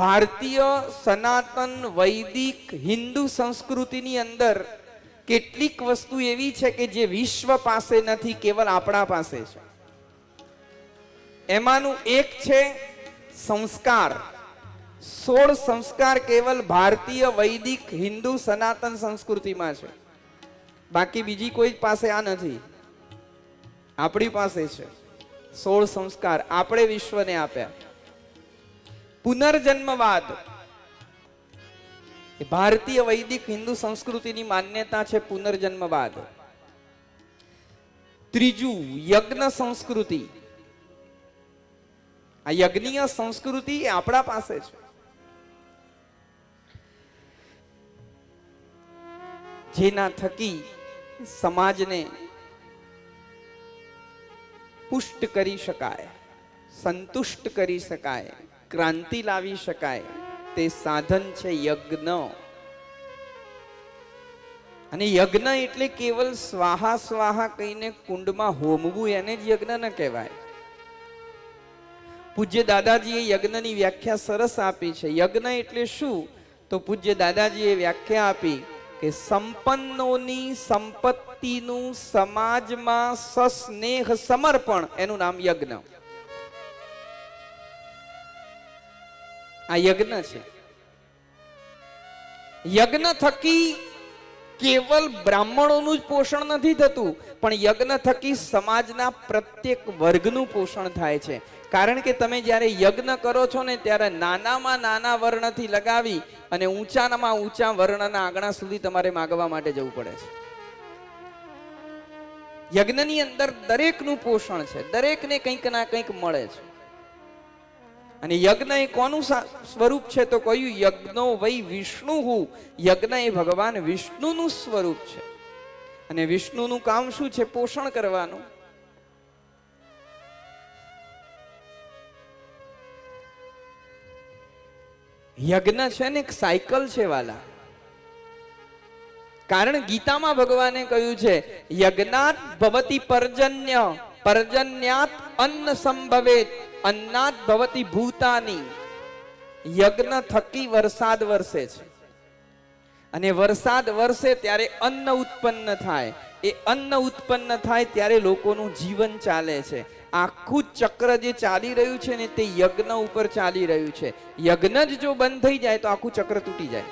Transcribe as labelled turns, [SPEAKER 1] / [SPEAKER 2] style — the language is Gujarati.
[SPEAKER 1] ભારતીય સનાતન વૈદિક હિન્દુ સંસ્કૃતિની અંદર કેટલીક વસ્તુ એવી છે કે જે વિશ્વ પાસે નથી, કેવલ આપણા પાસે છે. એમાંનું એક છે સંસ્કાર. સોળ સંસ્કાર કેવલ ભારતીય વૈદિક હિન્દુ સનાતન સંસ્કૃતિમાં છે. બાકી બીજી કોઈ પાસે આ નથી. આપણી પાસે છે. સોળ સંસ્કાર. આપણે વિશ્વને આપ્યા. પુનર્જન્મવાદ. ભારતીય વૈદિક હિન્દુ સંસ્કૃતિની માન્યતા છે પુનર્જન્મવાદ. ત્રીજું, યજ્ઞ સંસ્કૃતિ. આ યજ્ઞીય સંસ્કૃતિ આપણા પાસે છે. જેના થકી સમાજને પુષ્ટ કરી શકાય, સંતુષ્ટ કરી શકાય. ક્રાંતિ લાવી શકાય. તે સાધન છે યજ્ઞ. અને યજ્ઞ એટલે કેવલ સ્વાહા સ્વાહા કહીને કુંડમાં હોમવું એને જ યજ્ઞ ન કહેવાય. પૂજ્ય દાદાજીએ યજ્ઞની વ્યાખ્યા સરસ આપી છે. યજ્ઞ એટલે શું? તો પૂજ્ય દાદાજીએ વ્યાખ્યા આપી કે સંપન્નોની સંપત્તિનું સમાજમાં સસ્નેહ સમર્પણ, એનું નામ યજ્ઞ. આ યજ્ઞ છે. યજ્ઞ થકી કેવલ બ્રાહ્મણોનું જ પોષણ નથી થતું, પણ યજ્ઞ થકી સમાજના પ્રત્યેક વર્ગનું પોષણ થાય છે. કારણ કે તમે જ્યારે યજ્ઞ કરો છો ને, ત્યારે નાનામાં નાના વર્ણથી લગાવી અને ઊંચામાં ઊંચા વર્ણના આંગણા સુધી તમારે માગવા માટે જવું પડે છે. યજ્ઞની અંદર દરેકનું પોષણ છે. દરેકને કંઈક ના કંઈક મળે છે. અને યજ્ઞ એ કોનું સ્વરૂપ છે? તો કહ્યું, યજ્ઞો વૈ વિષ્ણુ હું યજ્ઞ એ ભગવાન વિષ્ણુનું સ્વરૂપ છે. અને વિષ્ણુનું કામ શું છે? પોષણ કરવાનું. યજ્ઞ છે ને એક સાયકલ છે વાલા. કારણ ગીતામાં ભગવાને કહ્યું છે, યજ્ઞાત ભવતી પર્જન્ય. પર્જન્યાત અન્ન સંભવેત અન્નાત ભવતી ભૂતાની યજ્ઞ થકી વરસાદ વરસે છે। અને વરસાદ વરસે ત્યારે અન્ન ઉત્પન્ન થાય। એ અન્ન ઉત્પન્ન થાય ત્યારે લોકોનું જીવન ચાલે છે। આખું ચક્ર જે ચાલી રહ્યું છે ને તે યજ્ઞ ઉપર ચાલી રહ્યું છે। યજ્ઞ જ જો બંધ થઈ જાય તો આખું ચક્ર તૂટી જાય।